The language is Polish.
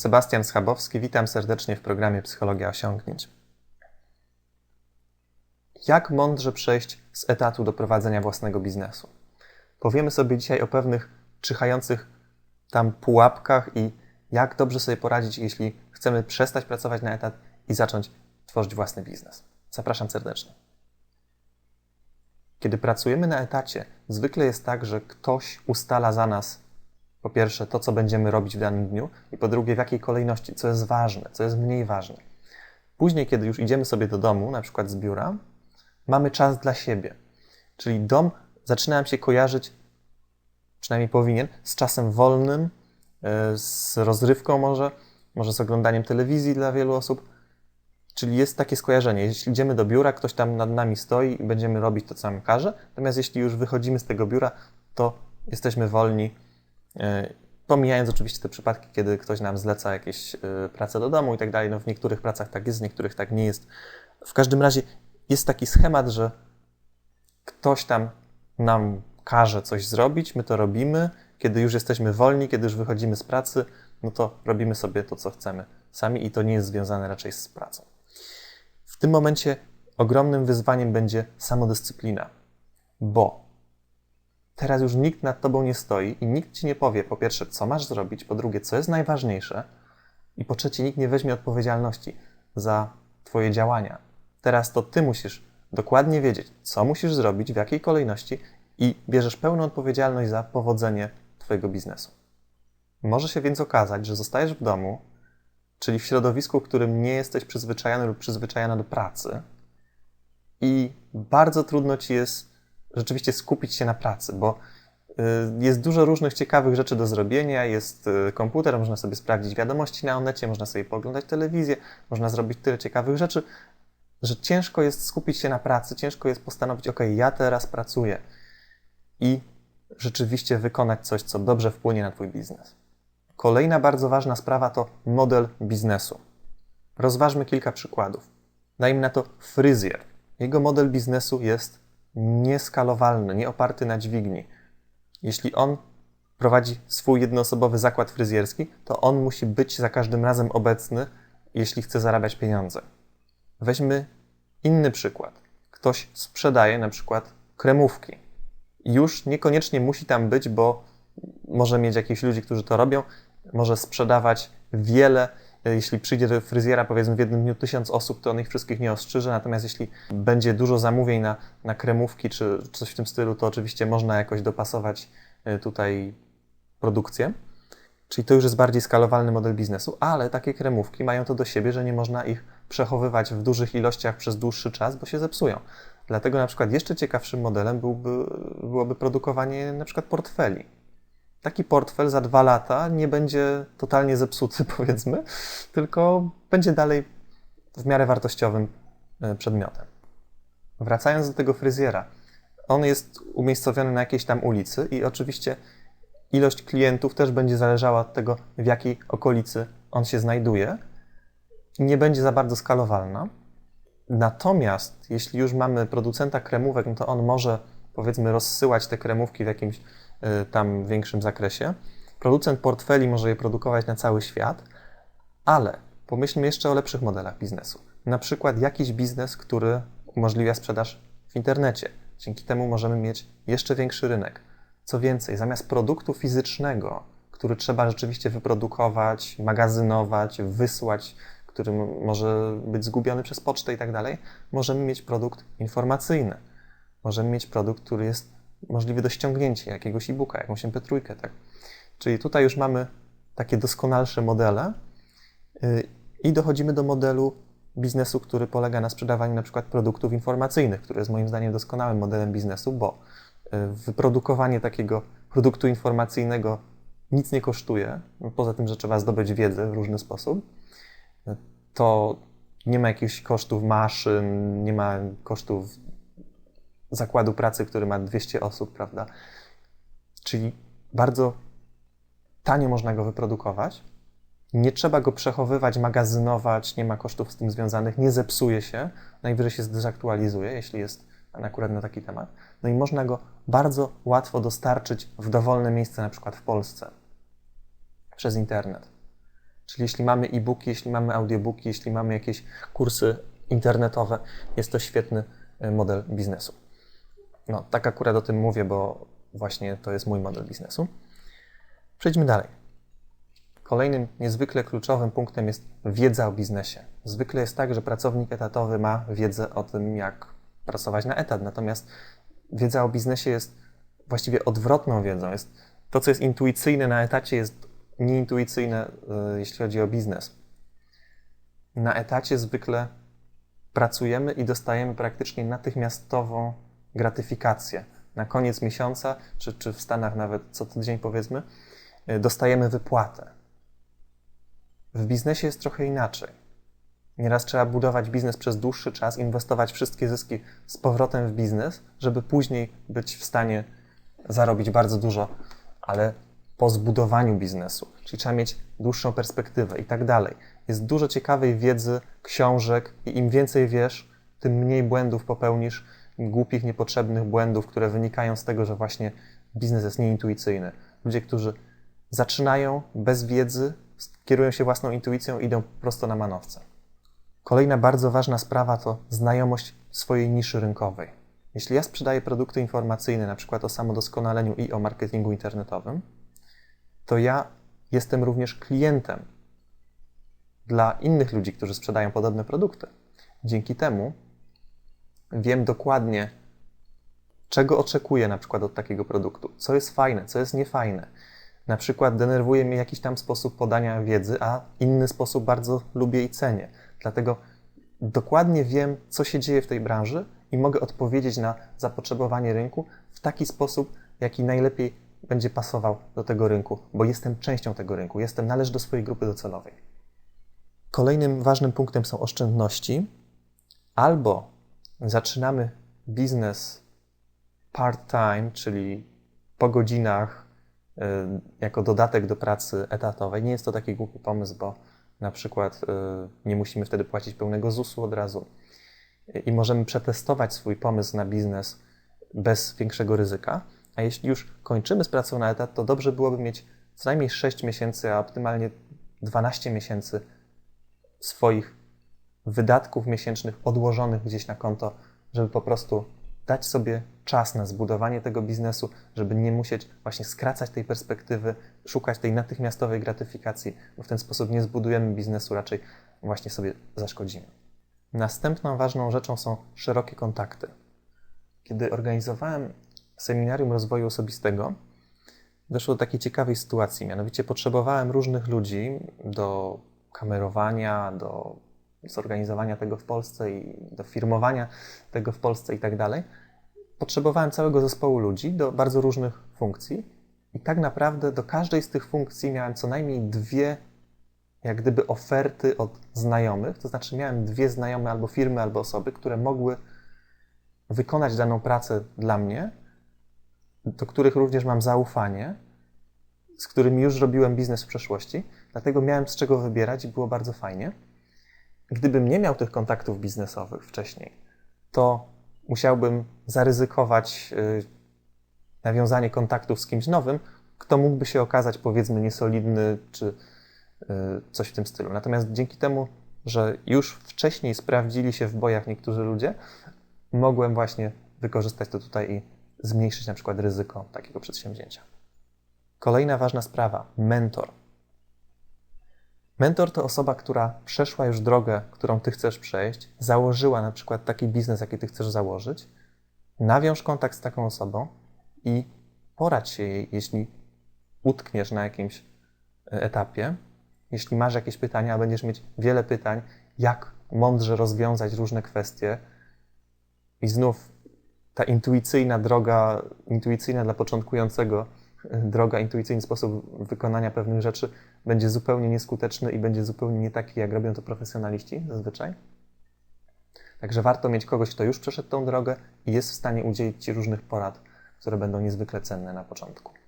Sebastian Schabowski, witam serdecznie w programie Psychologia Osiągnięć. Jak mądrze przejść z etatu do prowadzenia własnego biznesu? Powiemy sobie dzisiaj o pewnych czyhających tam pułapkach i jak dobrze sobie poradzić, jeśli chcemy przestać pracować na etat i zacząć tworzyć własny biznes. Zapraszam serdecznie. Kiedy pracujemy na etacie, zwykle jest tak, że ktoś ustala za nas po pierwsze to, co będziemy robić w danym dniu, i po drugie w jakiej kolejności, co jest ważne, co jest mniej ważne. Później, kiedy już idziemy sobie do domu, na przykład z biura, mamy czas dla siebie. Czyli dom zaczyna nam się kojarzyć, przynajmniej powinien, z czasem wolnym, e, z rozrywką może, może z oglądaniem telewizji dla wielu osób. Czyli jest takie skojarzenie. Jeśli idziemy do biura, ktoś tam nad nami stoi i będziemy robić to, co nam każe. Natomiast jeśli już wychodzimy z tego biura, to jesteśmy wolni, pomijając oczywiście te przypadki, kiedy ktoś nam zleca jakieś e, prace do domu i tak dalej. No w niektórych pracach tak jest, w niektórych tak nie jest. W każdym razie jest taki schemat, że ktoś tam nam każe coś zrobić, my to robimy. Kiedy już jesteśmy wolni, kiedy już wychodzimy z pracy, no to robimy sobie to, co chcemy sami i to nie jest związane raczej z pracą. W tym momencie ogromnym wyzwaniem będzie samodyscyplina, bo teraz już nikt nad tobą nie stoi i nikt ci nie powie, po pierwsze, co masz zrobić, po drugie, co jest najważniejsze, i po trzecie, nikt nie weźmie odpowiedzialności za Twoje działania. Teraz to Ty musisz dokładnie wiedzieć, co musisz zrobić, w jakiej kolejności i bierzesz pełną odpowiedzialność za powodzenie Twojego biznesu. Może się więc okazać, że zostajesz w domu, czyli w środowisku, w którym nie jesteś przyzwyczajony lub przyzwyczajona do pracy, i bardzo trudno ci jest rzeczywiście skupić się na pracy, bo y, jest dużo różnych ciekawych rzeczy do zrobienia. Jest y, komputer, można sobie sprawdzić wiadomości na onecie, można sobie poglądać telewizję, można zrobić tyle ciekawych rzeczy, że ciężko jest skupić się na pracy, ciężko jest postanowić, ok, ja teraz pracuję i rzeczywiście wykonać coś, co dobrze wpłynie na Twój biznes. Kolejna bardzo ważna sprawa to model biznesu. Rozważmy kilka przykładów. Dajmy na to fryzjer. Jego model biznesu jest nieskalowalny, nie oparty na dźwigni. Jeśli on prowadzi swój jednoosobowy zakład fryzjerski, to on musi być za każdym razem obecny, jeśli chce zarabiać pieniądze. Weźmy inny przykład. Ktoś sprzedaje na przykład kremówki. Już niekoniecznie musi tam być, bo może mieć jakichś ludzi, którzy to robią, może sprzedawać wiele. Jeśli przyjdzie do fryzjera powiedzmy w jednym dniu tysiąc osób, to on ich wszystkich nie ostrzyże, natomiast jeśli będzie dużo zamówień na, na kremówki czy coś w tym stylu, to oczywiście można jakoś dopasować y, tutaj produkcję. Czyli to już jest bardziej skalowalny model biznesu, ale takie kremówki mają to do siebie, że nie można ich przechowywać w dużych ilościach przez dłuższy czas, bo się zepsują. Dlatego na przykład jeszcze ciekawszym modelem byłby, byłoby produkowanie na przykład portfeli. Taki portfel za dwa lata nie będzie totalnie zepsuty, powiedzmy, tylko będzie dalej w miarę wartościowym e, przedmiotem. Wracając do tego fryzjera, on jest umiejscowiony na jakiejś tam ulicy i oczywiście ilość klientów też będzie zależała od tego, w jakiej okolicy on się znajduje nie będzie za bardzo skalowalna. Natomiast jeśli już mamy producenta kremówek, no to on może powiedzmy rozsyłać te kremówki w jakimś y, tam większym zakresie. Producent portfeli może je produkować na cały świat, ale pomyślmy jeszcze o lepszych modelach biznesu. Na przykład jakiś biznes, który umożliwia sprzedaż w internecie. Dzięki temu możemy mieć jeszcze większy rynek. Co więcej, zamiast produktu fizycznego, który trzeba rzeczywiście wyprodukować, magazynować, wysłać, który może być zgubiony przez pocztę i tak dalej, możemy mieć produkt informacyjny. Możemy mieć produkt, który jest możliwy do ściągnięcia, jakiegoś e-booka, jakąś mp3, tak? Czyli tutaj już mamy takie doskonalsze modele yy, i dochodzimy do modelu biznesu, który polega na sprzedawaniu na przykład produktów informacyjnych, który jest moim zdaniem doskonałym modelem biznesu, bo wyprodukowanie takiego produktu informacyjnego nic nie kosztuje, no poza tym, że trzeba zdobyć wiedzę w różny sposób, to nie ma jakichś kosztów maszyn, nie ma kosztów zakładu pracy, który ma 200 osób, prawda? Czyli bardzo tanio można go wyprodukować. Nie trzeba go przechowywać, magazynować, nie ma kosztów z tym związanych, nie zepsuje się, najwyżej się zdezaktualizuje, jeśli jest akurat na taki temat. No i można go bardzo łatwo dostarczyć w dowolne miejsce, na przykład w Polsce, przez internet. Czyli jeśli mamy e-booki, jeśli mamy audiobooki, jeśli mamy jakieś kursy internetowe, jest to świetny y, model biznesu. No, tak akurat o tym mówię, bo właśnie to jest mój model biznesu. Przejdźmy dalej. Kolejnym niezwykle kluczowym punktem jest wiedza o biznesie. Zwykle jest tak, że pracownik etatowy ma wiedzę o tym, jak pracować na etat, natomiast wiedza o biznesie jest właściwie odwrotną wiedzą. Jest, to, co jest intuicyjne na etacie, jest nieintuicyjne, y, jeśli chodzi o biznes. Na etacie zwykle pracujemy i dostajemy praktycznie natychmiastową gratyfikację. Na koniec miesiąca, czy, czy w Stanach nawet co tydzień powiedzmy, y, dostajemy wypłatę. W biznesie jest trochę inaczej. Nieraz trzeba budować biznes przez dłuższy czas, inwestować wszystkie zyski z powrotem w biznes, żeby później być w stanie zarobić bardzo dużo, ale po zbudowaniu biznesu. Czyli trzeba mieć dłuższą perspektywę i tak dalej. Jest dużo ciekawej wiedzy, książek i im więcej wiesz, tym mniej błędów popełnisz, głupich, niepotrzebnych błędów, które wynikają z tego, że właśnie biznes jest nieintuicyjny. Ludzie, którzy zaczynają bez wiedzy, kierują się własną intuicją, idą prosto na manowce. Kolejna bardzo ważna sprawa to znajomość swojej niszy rynkowej. Jeśli ja sprzedaję produkty informacyjne, na przykład o samodoskonaleniu i o marketingu internetowym, to ja jestem również klientem dla innych ludzi, którzy sprzedają podobne produkty. Dzięki temu wiem dokładnie, czego oczekuję na przykład od takiego produktu, co jest fajne, co jest niefajne. Na przykład denerwuje mnie jakiś tam sposób podania wiedzy, a inny sposób bardzo lubię i cenię. Dlatego dokładnie wiem, co się dzieje w tej branży i mogę odpowiedzieć na zapotrzebowanie rynku w taki sposób, jaki najlepiej będzie pasował do tego rynku, bo jestem częścią tego rynku, jestem, należę do swojej grupy docelowej. Kolejnym ważnym punktem są oszczędności. Albo zaczynamy biznes part-time, czyli po godzinach, y, jako dodatek do pracy etatowej. Nie jest to taki głupi pomysł, bo na przykład y, nie musimy wtedy płacić pełnego ZUS-u od razu i możemy przetestować swój pomysł na biznes bez większego ryzyka. A jeśli już kończymy z pracą na etat, to dobrze byłoby mieć co najmniej 6 miesięcy, a optymalnie 12 miesięcy swoich wydatków miesięcznych odłożonych gdzieś na konto, żeby po prostu dać sobie czas na zbudowanie tego biznesu, żeby nie musieć właśnie skracać tej perspektywy, szukać tej natychmiastowej gratyfikacji, bo w ten sposób nie zbudujemy biznesu, raczej właśnie sobie zaszkodzimy. Następną ważną rzeczą są szerokie kontakty. Kiedy organizowałem seminarium rozwoju osobistego, doszło do takiej ciekawej sytuacji. Mianowicie potrzebowałem różnych ludzi do kamerowania, do zorganizowania tego w Polsce i do firmowania tego w Polsce i tak dalej. Potrzebowałem całego zespołu ludzi do bardzo różnych funkcji i tak naprawdę do każdej z tych funkcji miałem co najmniej dwie, jak gdyby, oferty od znajomych. To znaczy, miałem dwie znajome albo firmy, albo osoby, które mogły wykonać daną pracę dla mnie, do których również mam zaufanie, z którymi już robiłem biznes w przeszłości, dlatego miałem z czego wybierać i było bardzo fajnie. Gdybym nie miał tych kontaktów biznesowych wcześniej, to musiałbym zaryzykować yy, nawiązanie kontaktów z kimś nowym, kto mógłby się okazać, powiedzmy, niesolidny czy yy, coś w tym stylu. Natomiast dzięki temu, że już wcześniej sprawdzili się w bojach niektórzy ludzie, mogłem właśnie wykorzystać to tutaj i zmniejszyć na przykład ryzyko takiego przedsięwzięcia. Kolejna ważna sprawa mentor. Mentor to osoba, która przeszła już drogę, którą ty chcesz przejść, założyła na przykład taki biznes, jaki ty chcesz założyć. Nawiąż kontakt z taką osobą i poradź się jej, jeśli utkniesz na jakimś e, etapie, jeśli masz jakieś pytania, a będziesz mieć wiele pytań, jak mądrze rozwiązać różne kwestie. I znów ta intuicyjna droga, intuicyjna dla początkującego, droga, intuicyjny sposób wykonania pewnych rzeczy będzie zupełnie nieskuteczny i będzie zupełnie nie taki, jak robią to profesjonaliści zazwyczaj. Także warto mieć kogoś, kto już przeszedł tą drogę i jest w stanie udzielić Ci różnych porad, które będą niezwykle cenne na początku.